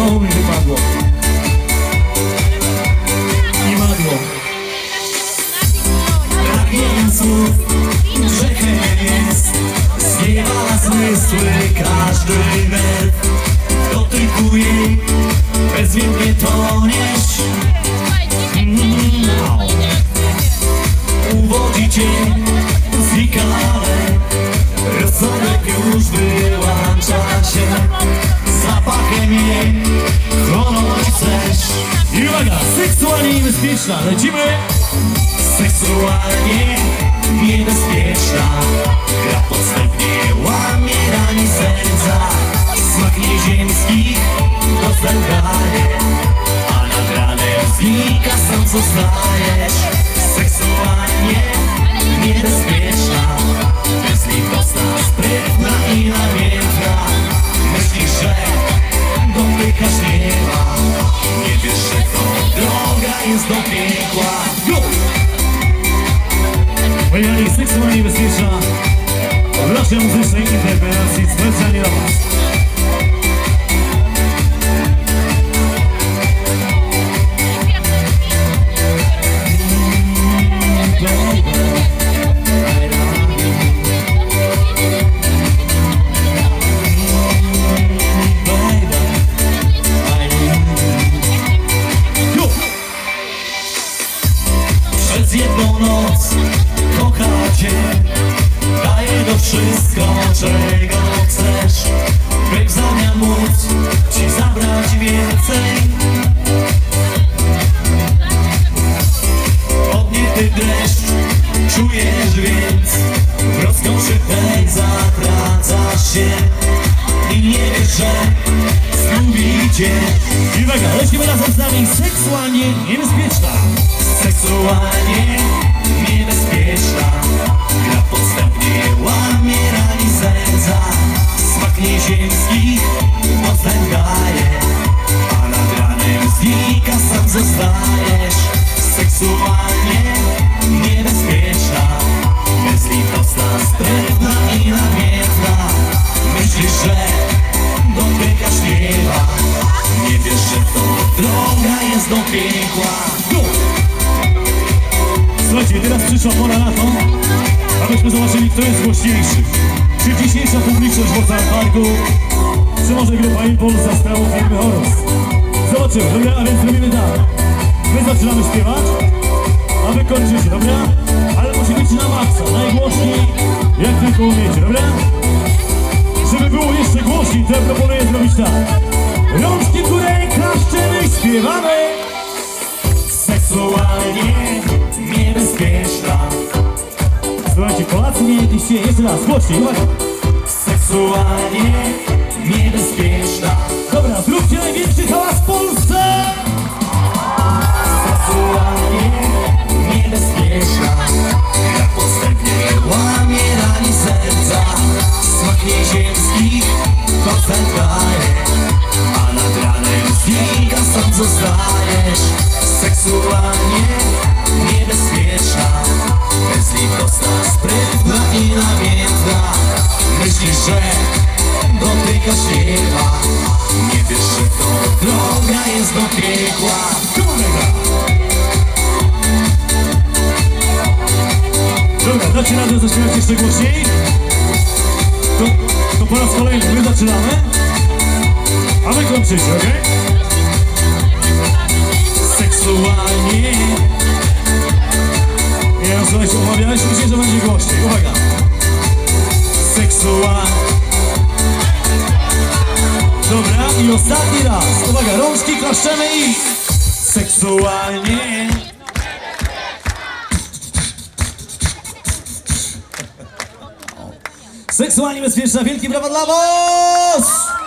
znowu mi wypadło. I madło. Pragnień słów, grzechem jest Zwiewa zmysły każdy werw Dotykuje, bezwiednie toniesz Uwodzi cię znikale Rozsądek już wyłącza się Zapachem jej Uwaga, seksualnie niebezpieczna. Lecimy. Seksualnie niebezpieczna. Gra podstępnie łamie rani serca. Smak nieziemski rozdargaje A nad ranem znika sam zostajesz Seksualnie niebezpieczna. Bezlitosna, sprytna i namiętna Powiedzieli seksualnie niebezpieczna. W naszej muzycznej wszystko, czego chcesz By w zamian móc ci zabrać więcej Podniety dreszcz czujesz więc W rozkoszy tej zatracasz się I nie wiesz, że zgubi I uwaga, lecimy razem z nami. Seksualnie niebezpieczna. Seksualnie Seksualnie niebezpieczna Bezlitosna, sprytna i namiętna Myślisz, że dotykasz nieba Nie wiesz, że to droga jest do piekła Go! Teraz przyszła pora na to, abyśmy zobaczyli, kto jest głośniejszy. Czy dzisiejsza publiczność w Parku, czy może grupa Impuls zastępu firmy Horus? Zobaczymy, dobra? A więc robimy tak. My zaczynamy śpiewać, dobra? Żeby było jeszcze głośniej, to ja proponuję zrobić tak. Rączki w górę, klaszczemy, śpiewamy! Seksualnie niebezpieczna Słuchajcie, Polacy nie jedliście, jeszcze raz, głośniej, uwaga! Seksualnie niebezpieczna znika sam zostajesz Seksualnie niebezpieczna Bezlitosna, sprytna i namiętna Myślisz, że dotykasz nieba Nie wiesz, że to droga jest do piekła! Dobra, dacie radę zaśpiewać jeszcze głośniej? To, to po raz kolejny my zaczynamy, a wy kończycie, okej? Seksualnie Nie no, słuchajcie, umawialiśmy się, że będzie głośniej, uwaga! Seksualnie. Dobra, i ostatni raz, uwaga, rączki klaszczemy i... Seksualnie. Seksualnie bezpieczna, wielkie brawa dla was!